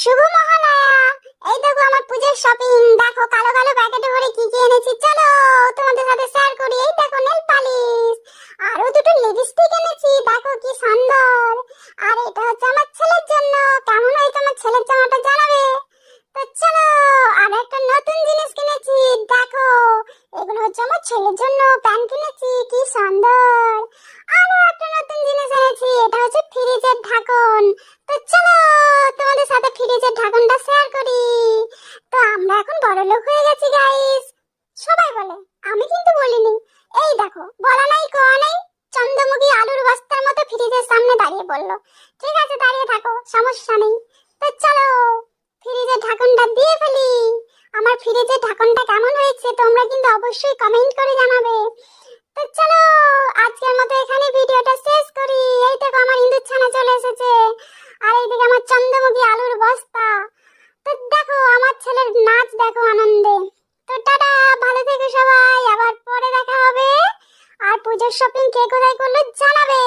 শুভ মহালয়া। এই দেখো আমার পূজার শপিং দেখো কালো কালো প্যাকেটে ভরে কি কি এনেছি? চলো, তোমাদের সাথে শেয়ার করি। এই দেখো নেল পালিশ আরও দুটো লিপস্টিক এনেছি। দেখো কি সুন্দর। আর এটা হচ্ছে আমার ছেলের জন্য। কেমন হয়েছে আমার ছেলের জামাটা জানাবে? তো চলো, আর একটা নতুন জিনিস কিনেছি। দেখো, এগুলো হচ্ছে আমার ছেলের জন্য প্যান্ট কিনেছি। কি সুন্দর আরও একটা নতুন জিনিস এনেছি এটা হচ্ছে ফ্রিজের ঢাকন তো চলো ফ্রিজের ঢাকনটা শেয়ার করি। তো আমরা এখন বড় লোক হয়ে গেছি গাইস সবাই বলে, আমি কিন্তু বলিনি। এই দেখো, বলা নাই, কোয়া নাই, চন্দ্রমুখী আলুর বস্তার মতো ফ্রিজের সামনে দাঁড়িয়ে পড়ল ঠিক আছে, দাঁড়িয়ে থাকো, সমস্যা নেই। তো চলো, ফ্রিজের ঢাকনটা দিয়ে ফেলি। আমার ফ্রিজের ঢাকনটা কেমন হয়েছে, তোমরা কিন্তু অবশ্যই কমেন্ট করে জানাবে। তো চলো, আজকের মতো এখানে ভিডিওটা শেষ করি এই দেখো আমার ইন্দুর ছানা চলে এসেছে আর এইদিকে আমার চন্দ্রমুখী আলুর বস্তা তো দেখো আমার ছেলের নাচ দেখো আনন্দে তো টাটা ভালো থেকো সবাই আবার পরে দেখা হবে আর পুজোর শপিং কে কোথায় করল জানাবে